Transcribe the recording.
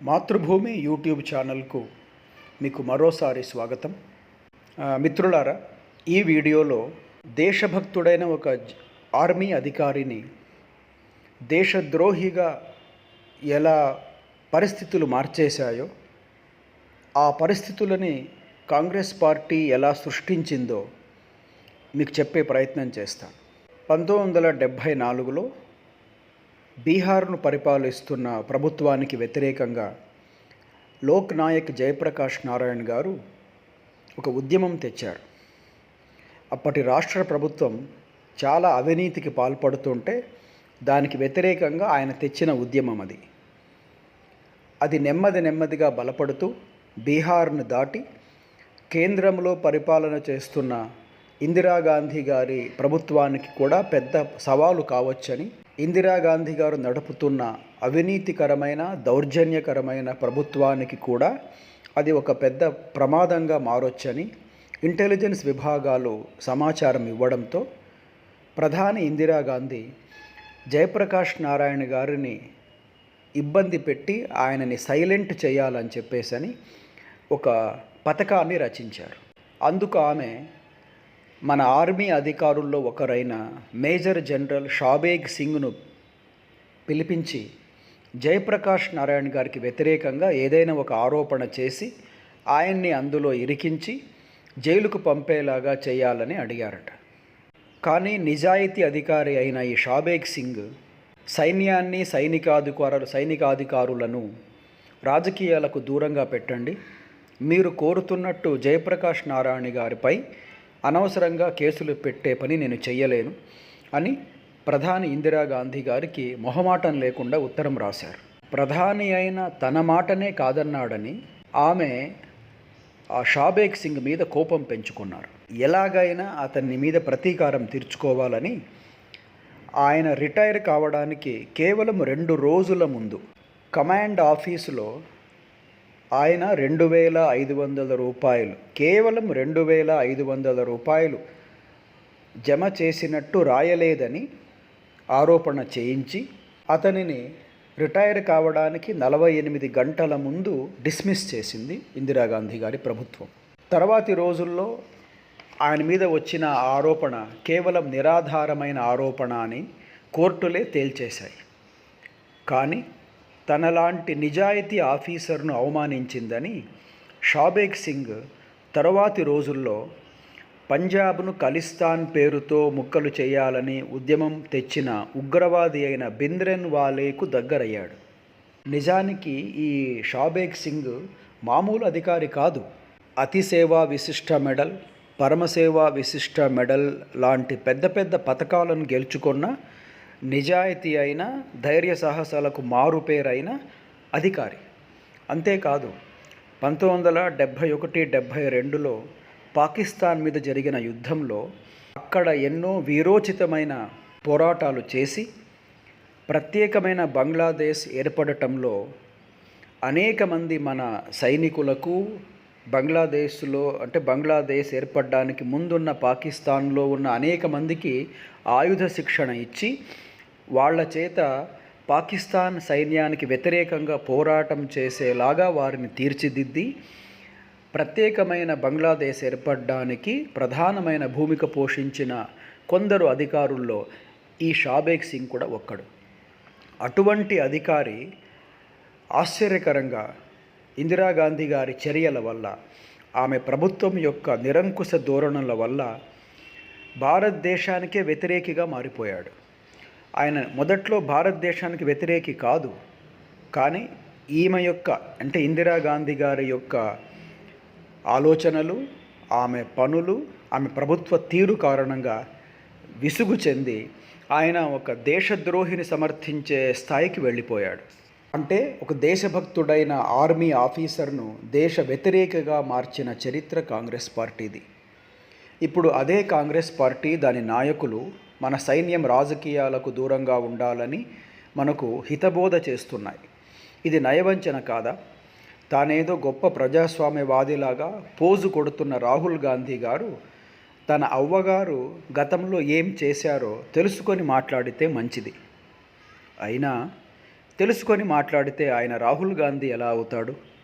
మాతృభూమి యూట్యూబ్ ఛానల్కు మీకు మరోసారి స్వాగతం. మిత్రులారా ఈ వీడియోలో దేశభక్తుడైన ఒక ఆర్మీ అధికారిని దేశద్రోహిగా ఎలా పరిస్థితులు మార్చేశాయో ఆ పరిస్థితులని కాంగ్రెస్ పార్టీ ఎలా సృష్టించిందో మీకు చెప్పే ప్రయత్నం చేస్తాను. పంతొమ్మిది వందల డెబ్భై నాలుగులో బీహార్ను పరిపాలిస్తున్న ప్రభుత్వానికి వ్యతిరేకంగా లోక్ నాయక్ జయప్రకాష్ నారాయణ్ గారు ఒక ఉద్యమం తెచ్చారు. అప్పటి రాష్ట్ర ప్రభుత్వం చాలా అవినీతికి పాల్పడుతుంటే దానికి వ్యతిరేకంగా ఆయన తెచ్చిన ఉద్యమం అది. అది నెమ్మది నెమ్మదిగా బలపడుతూ బీహార్ను దాటి కేంద్రంలో పరిపాలన చేస్తున్న ఇందిరాగాంధీ గారి ప్రభుత్వానికి కూడా పెద్ద సవాలు కావచ్చని ఇందిరాగాంధీ గారు నడుపుతున్న అవినీతికరమైన దౌర్జన్యకరమైన ప్రభుత్వానికి కూడా అది ఒక పెద్ద ప్రమాదంగా మారొచ్చని ఇంటెలిజెన్స్ విభాగాలు సమాచారం ఇవ్వడంతో ప్రధాని ఇందిరాగాంధీ జయప్రకాష్ నారాయణ గారిని ఇబ్బంది పెట్టి ఆయనని సైలెంట్ చేయాలని చెప్పేసని ఒక పథకాన్ని రచించారు. అందుకు ఆమె మన ఆర్మీ అధికారుల్లో ఒకరైన మేజర్ జనరల్ షాబేగ్ సింగ్ను పిలిపించి జయప్రకాష్ నారాయణ గారికి వ్యతిరేకంగా ఏదైనా ఒక ఆరోపణ చేసి ఆయన్ని అందులో ఇరికించి జైలుకు పంపేలాగా చేయాలని అడిగారట. కానీ నిజాయితీ అధికారి అయిన ఈ షాబేగ్ సింగ్ సైన్యాన్ని సైనికాధికారులు సైనికాధికారులను రాజకీయాలకు దూరంగా పెట్టండి. మీరు కోరుతున్నట్టు జయప్రకాష్ నారాయణ గారిపై అనవసరంగా కేసులు పెట్టే పని నేను చెయ్యలేను అని ప్రధాని ఇందిరాగాంధీ గారికి మొహమాటం లేకుండా ఉత్తరం రాశారు. ప్రధాని అయిన తన మాటనే కాదన్నాడని ఆమె ఆ షాబేక్ సింగ్ మీద కోపం పెంచుకున్నారు. ఎలాగైనా అతన్ని మీద ప్రతీకారం తీర్చుకోవాలని ఆయన రిటైర్ కావడానికి కేవలం రెండు రోజుల ముందు కమాండ్ ఆఫీసులో ఆయన రెండు వేల ఐదు వందల రూపాయలు కేవలం రెండు వేల ఐదు వందల రూపాయలు జమ చేసినట్టు రాయలేదని ఆరోపణ చేయించి అతనిని రిటైర్ కావడానికి నలభై ఎనిమిది గంటల ముందు డిస్మిస్ చేసింది ఇందిరాగాంధీ గారి ప్రభుత్వం. తర్వాతి రోజుల్లో ఆయన మీద వచ్చిన ఆరోపణ కేవలం నిరాధారమైన ఆరోపణ అని కోర్టులే తేల్చేశాయి. కానీ తనలాంటి నిజాయితీ ఆఫీసర్ను అవమానించిందని షాబేగ్ సింగ్ తరువాతి రోజుల్లో పంజాబ్ను ఖలిస్తాన్ పేరుతో ముక్కలు చేయాలని ఉద్యమం తెచ్చిన ఉగ్రవాది అయిన బింద్రెన్ వాలేకు దగ్గరయ్యాడు. నిజానికి ఈ షాబేగ్ సింగ్ మామూలు అధికారి కాదు. అతిసేవా విశిష్ట మెడల్ పరమసేవా విశిష్ట మెడల్ లాంటి పెద్ద పెద్ద పథకాలను గెలుచుకున్న నిజాయితీ అయిన ధైర్య సాహసాలకు మారుపేరైన అధికారి. అంతేకాదు పంతొమ్మిది వందల డెబ్భై ఒకటి డెబ్భై రెండులో పాకిస్తాన్ మీద జరిగిన యుద్ధంలో అక్కడ ఎన్నో వీరోచితమైన పోరాటాలు చేసి ప్రత్యేకమైన బంగ్లాదేశ్ ఏర్పడటంలో అనేక మంది మన సైనికులకు బంగ్లాదేశ్లో అంటే బంగ్లాదేశ్ ఏర్పడడానికి ముందున్న పాకిస్తాన్లో ఉన్న అనేక మందికి ఆయుధ శిక్షణ ఇచ్చి వాళ్ళ చేత పాకిస్తాన్ సైన్యానికి వ్యతిరేకంగా పోరాటం చేసేలాగా వారిని తీర్చిదిద్ది ప్రత్యేకమైన బంగ్లాదేశ్ ఏర్పడడానికి ప్రధానమైన భూమిక పోషించిన కొందరు అధికారుల్లో ఈ షాబేగ్ సింగ్ కూడా ఒక్కడు. అటువంటి అధికారి ఆశ్చర్యకరంగా ఇందిరాగాంధీ గారి చర్యల వల్ల ఆమె ప్రభుత్వం యొక్క నిరంకుశ ధోరణుల వల్ల భారతదేశానికే వ్యతిరేకిగా మారిపోయాడు. ఆయన మొదట్లో భారతదేశానికి వ్యతిరేకి కాదు. కానీ ఈమె యొక్క అంటే ఇందిరాగాంధీ గారి యొక్క ఆలోచనలు ఆమె పనులు ఆమె ప్రభుత్వ తీరు కారణంగా విసుగు చెంది ఆయన ఒక దేశద్రోహిని సమర్థించే స్థాయికి వెళ్ళిపోయాడు. అంటే ఒక దేశభక్తుడైన ఆర్మీ ఆఫీసర్ను దేశ వ్యతిరేకగా మార్చిన చరిత్ర కాంగ్రెస్ పార్టీది. ఇప్పుడు అదే కాంగ్రెస్ పార్టీ దాని నాయకులు మన సైన్యం రాజకీయాలకు దూరంగా ఉండాలని మనకు హితబోధ చేస్తున్నాయి. ఇది నయవంచన కాదా? తానేదో గొప్ప ప్రజాస్వామ్యవాదిలాగా పోజు కొడుతున్న రాహుల్ గాంధీ గారు తన అవ్వగారు గతంలో ఏం చేశారో తెలుసుకొని మాట్లాడితే మంచిది. అయినా తెలుసుకొని మాట్లాడితే ఆయన రాహుల్ గాంధీ ఎలా అవుతాడు?